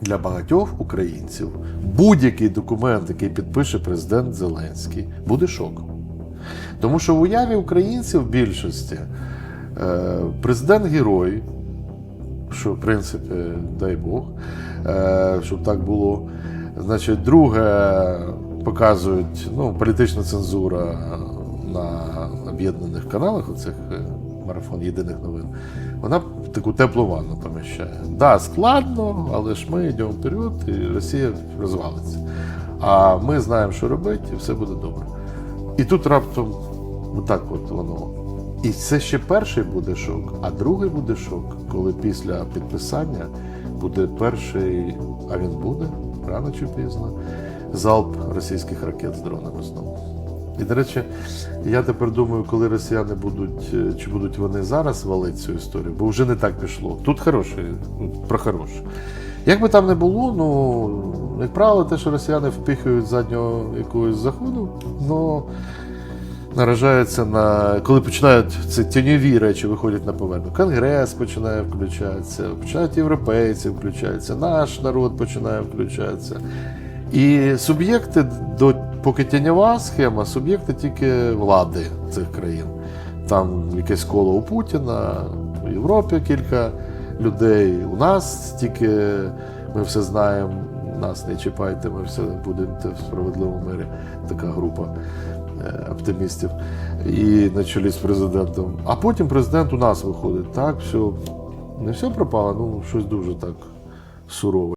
для багатьох українців будь-який документ, який підпише президент Зеленський, буде шоком. Тому що в уяві українців в більшості е, президент герой, що в принципі, дай Бог, е, щоб так було. Значить, друге, показують ну, політична цензура на об'єднаних каналах, оцих е, марафон єдиних новин. Вона таку теплу ванну поміщає. Да, складно, але ж ми йдемо вперед, і Росія розвалиться. А ми знаємо, що робити, і все буде добре. І тут раптом отак от воно. І це ще перший буде шок, а другий буде шок, коли після підписання буде перший, а він буде рано чи пізно, залп російських ракет з дронами знову. І, до речі, я тепер думаю, коли росіяни будуть, е, чи будуть вони зараз валити цю історію, бо вже не так пішло. Тут хороше, ну, про хороше. Як би там не було, ну, як правило, те, що росіяни впихують заднього якогось заходу, ну наражаються на. Коли починають ці тіньові речі виходять на поверхню. Конгрес починає включатися, починають європейці включаються, наш народ починає включатися. І суб'єкти, до, поки тіньова схема, суб'єкти тільки влади цих країн. Там якесь коло у Путіна, у Європі кілька людей. У нас тільки ми все знаємо, нас не чіпайте, ми все будемо в справедливому мирі. Така група е, оптимістів. І на чолі з президентом. А потім президент у нас виходить. Так, все, не все пропало, ну щось дуже так сурове.